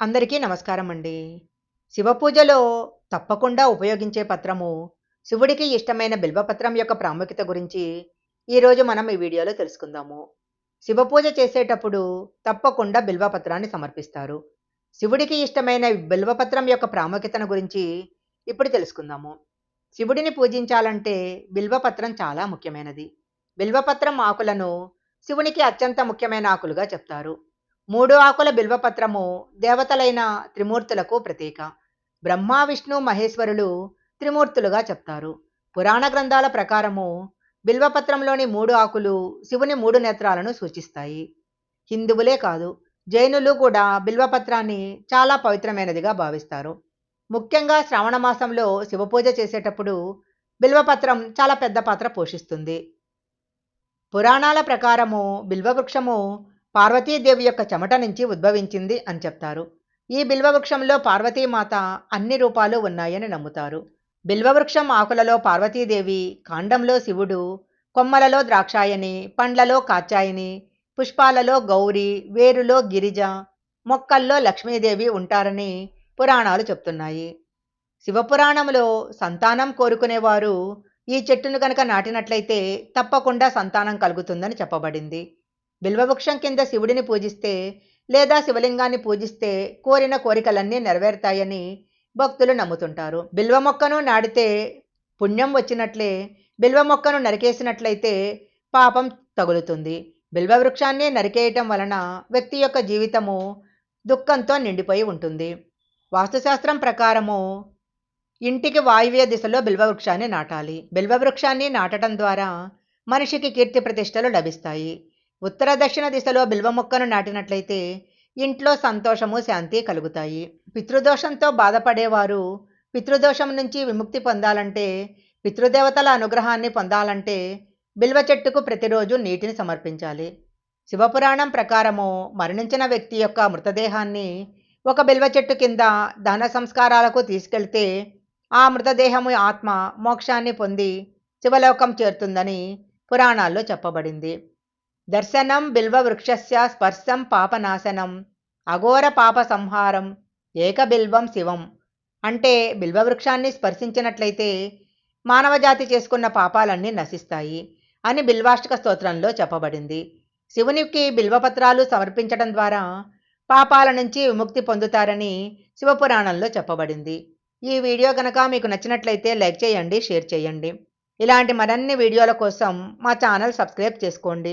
అందరికీ నమస్కారం అండి శివపూజలో తప్పకుండా ఉపయోగించే పత్రము శివుడికి ఇష్టమైన బిల్వపత్రం యొక్క ప్రాముఖ్యత గురించి ఈరోజు మనం ఈ వీడియోలో తెలుసుకుందాము. శివపూజ చేసేటప్పుడు తప్పకుండా బిల్వపత్రాన్ని సమర్పిస్తారు. శివుడికి ఇష్టమైన బిల్వపత్రం యొక్క ప్రాముఖ్యతను గురించి ఇప్పుడు తెలుసుకుందాము. శివుడిని పూజించాలంటే బిల్వపత్రం చాలా ముఖ్యమైనది. బిల్వపత్రం ఆకులను శివునికి అత్యంత ముఖ్యమైన ఆకులుగా చెప్తారు. మూడు ఆకుల బిల్వపత్రము దేవతలైన త్రిమూర్తులకు ప్రతీక. బ్రహ్మ విష్ణు మహేశ్వరులు త్రిమూర్తులుగా చెప్తారు. పురాణ గ్రంథాల ప్రకారము బిల్వపత్రంలోని మూడు ఆకులు శివుని మూడు నేత్రాలను సూచిస్తాయి. హిందువులే కాదు జైనులు కూడా బిల్వపత్రాన్ని చాలా పవిత్రమైనదిగా భావిస్తారు. ముఖ్యంగా శ్రావణ మాసంలో శివపూజ చేసేటప్పుడు బిల్వపత్రం చాలా పెద్ద పాత్ర పోషిస్తుంది. పురాణాల ప్రకారము బిల్వవృక్షము పార్వతీదేవి యొక్క చెమట నుంచి ఉద్భవించింది అని చెప్తారు. ఈ బిల్వవృక్షంలో పార్వతీమాత అన్ని రూపాలు ఉన్నాయని నమ్ముతారు. బిల్వవృక్షం ఆకులలో పార్వతీదేవి కాండంలో శివుడు కొమ్మలలో ద్రాక్షాయని పండ్లలో కాచాయని పుష్పాలలో గౌరి వేరులో గిరిజ మొక్కల్లో లక్ష్మీదేవి ఉంటారని పురాణాలు చెప్తున్నాయి. శివపురాణంలో సంతానం కోరుకునేవారు ఈ చెట్టును కనుక నాటినట్లయితే తప్పకుండా సంతానం కలుగుతుందని చెప్పబడింది. బిల్వవృక్షం కింద శివుడిని పూజిస్తే లేదా శివలింగాన్ని పూజిస్తే కోరిన కోరికలన్నీ నెరవేరుతాయని భక్తులు నమ్ముతుంటారు. బిల్వ మొక్కను నాడితే పుణ్యం వచ్చినట్లే బిల్వ మొక్కను నరికేసినట్లయితే పాపం తగులుతుంది. బిల్వ వృక్షాన్ని నరికేయటం వలన వ్యక్తి యొక్క జీవితము దుఃఖంతో నిండిపోయి ఉంటుంది. వాస్తుశాస్త్రం ప్రకారము ఇంటికి వాయువ్య దిశలో బిల్వవృక్షాన్ని నాటాలి. బిల్వవృక్షాన్ని నాటడం ద్వారా మనిషికి కీర్తి ప్రతిష్టలు లభిస్తాయి. ఉత్తర దక్షిణ దిశలో బిల్వ మొక్కను నాటినట్లయితే ఇంట్లో సంతోషము శాంతి కలుగుతాయి. పితృదోషంతో బాధపడేవారు పితృదోషం నుంచి విముక్తి పొందాలంటే పితృదేవతల అనుగ్రహాన్ని పొందాలంటే బిల్వ చెట్టుకు ప్రతిరోజు నీటిని సమర్పించాలి. శివపురాణం ప్రకారము మరణించిన వ్యక్తి యొక్క మృతదేహాన్ని ఒక బిల్వ చెట్టు కింద దహన సంస్కారాలకు తీసుకెళ్తే ఆ మృతదేహము ఆత్మ మోక్షాన్ని పొంది శివలోకం చేరుతుందని పురాణాల్లో చెప్పబడింది. దర్శనం బిల్వవృక్షస్య స్పర్శం పాపనాశనం. అఘోర పాప సంహారం ఏకబిల్వం శివం. అంటే బిల్వవృక్షాన్ని స్పర్శించినట్లయితే మానవజాతి చేసుకున్న పాపాలన్నీ నశిస్తాయి అని బిల్వాష్టక స్తోత్రంలో చెప్పబడింది. శివునికి బిల్వపత్రాలు సమర్పించడం ద్వారా పాపాల నుంచి విముక్తి పొందుతారని శివపురాణంలో చెప్పబడింది. ఈ వీడియో కనుక మీకు నచ్చినట్లయితే లైక్ చేయండి షేర్ చేయండి. ఇలాంటి మరిన్ని వీడియోల కోసం మా ఛానల్ సబ్స్క్రైబ్ చేసుకోండి.